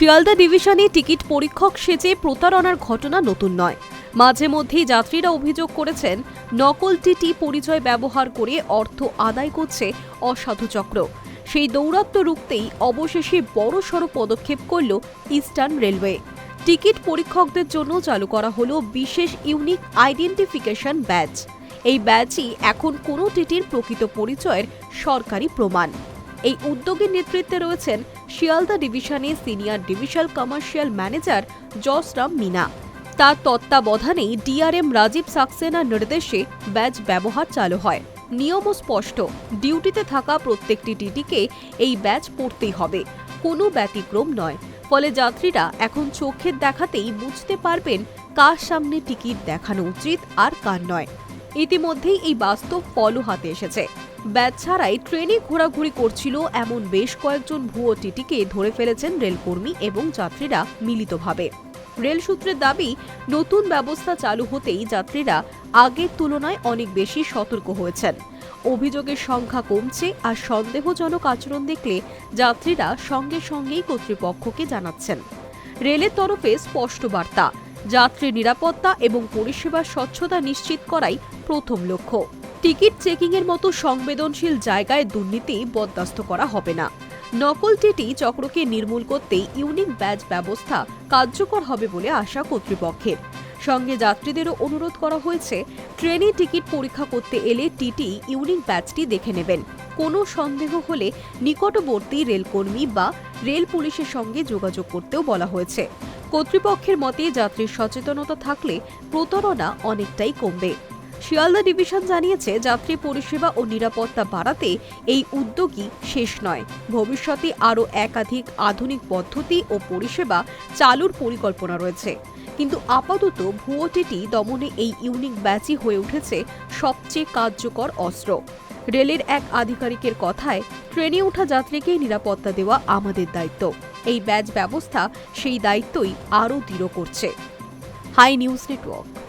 শিয়ালদা ডিভিশনে টিকিট পরীক্ষক সেজে প্রতারণার ঘটনা নতুন নয়। মাঝে মধ্যেই যাত্রীরা অভিযোগ করেছেন, নকল টিটি পরিচয় ব্যবহার করে অর্থ আদায় করছে অসাধু চক্র। সেই দৌরাত্ম রুখতেই অবশেষে বড়সড় পদক্ষেপ করল ইস্টার্ন রেলওয়ে। টিকিট পরীক্ষকদের জন্য চালু করা হলো বিশেষ ইউনিক আইডেন্টিফিকেশন ব্যাচ। এই ব্যাচই এখন কোনো টিটির প্রকৃত পরিচয়ের সরকারি প্রমাণ। এই উদ্যোগের নেতৃত্বে রয়েছেন শিয়ালদা ডিভিশনে senior divisional commercial manager Jasram Meena. তার তত্ত্বাবধানেই ডিআরএম রাজীব সাক্সেনার নির্দেশে ব্যাচ ব্যবহার চালু হয়। নিয়মও স্পষ্ট, ডিউটিতে থাকা প্রত্যেকটি টিটিকে এই ব্যাচ পড়তেই হবে। কোনো ব্যতিক্রম নয়, ফলে যাত্রীরা এখন চোখের দেখাতেই বুঝতে পারবেন কার সামনে টিকিট দেখানো উচিত আর কার নয়। ইতিমধ্যেই এই বাস্তব ফলও হাতে এসেছে। ব্যাচ ছাড়াই ট্রেনে ঘোরাঘুরি করছিল এমন বেশ কয়েকজন ভুয়ো টিটিকে ধরে ফেলেছেন রেলকর্মী এবং যাত্রীরা মিলিতভাবে। রেল সূত্রের দাবি, নতুন ব্যবস্থা চালু হতেই যাত্রীরা আগের তুলনায় অনেক বেশি সতর্ক হয়েছেন। অভিযোগের সংখ্যা কমছে আর সন্দেহজনক আচরণ দেখলে যাত্রীরা সঙ্গে সঙ্গেই কর্তৃপক্ষকে জানাচ্ছেন। রেলের তরফে স্পষ্ট বার্তা যাত্রী নিরাপত্তা এবং পরিষেবার স্বচ্ছতা নিশ্চিত করাই প্রথম লক্ষ্য। টিকিট চেকিংয়ের মতো সংবেদনশীল জায়গায় দুর্নীতি বরদাস্ত করা হবে না। নকল টিটি চক্রকে নির্মূল করতেই ইউনিক ব্যাচ ব্যবস্থা কার্যকর হবে বলে আশা কর্তৃপক্ষের। সঙ্গে যাত্রীদেরও অনুরোধ করা হয়েছে, ট্রেনে টিকিট পরীক্ষা করতে এলে টিটি ইউনিক ব্যাচটি দেখে নেবেন। কোনো সন্দেহ হলে নিকটবর্তী রেলকর্মী বা রেল পুলিশের সঙ্গে যোগাযোগ করতেও বলা হয়েছে। কর্তৃপক্ষের মতে যাত্রীর সচেতনতা থাকলে প্রতারণা অনেকটাই কমবে। শিয়ালদা ডিভিশন জানিয়েছে, যাত্রী পরিষেবা ও নিরাপত্তা বাড়াতে এই উদ্যোগই শেষ নয়। ভবিষ্যতে আরও একাধিক আধুনিক পদ্ধতি ও পরিষেবা চালুর পরিকল্পনা রয়েছে। কিন্তু আপাতত ভুয়ো টিটি দমনে এই ইউনিক ব্যাচই হয়ে উঠেছে সবচেয়ে কার্যকর অস্ত্র। রেলের এক আধিকারিকের কথায়, ট্রেনে ওঠা যাত্রীকে নিরাপত্তা দেওয়া আমাদের দায়িত্ব। এই ব্যাচ ব্যবস্থা সেই দায়িত্বই আরও দৃঢ় করছে। High news network.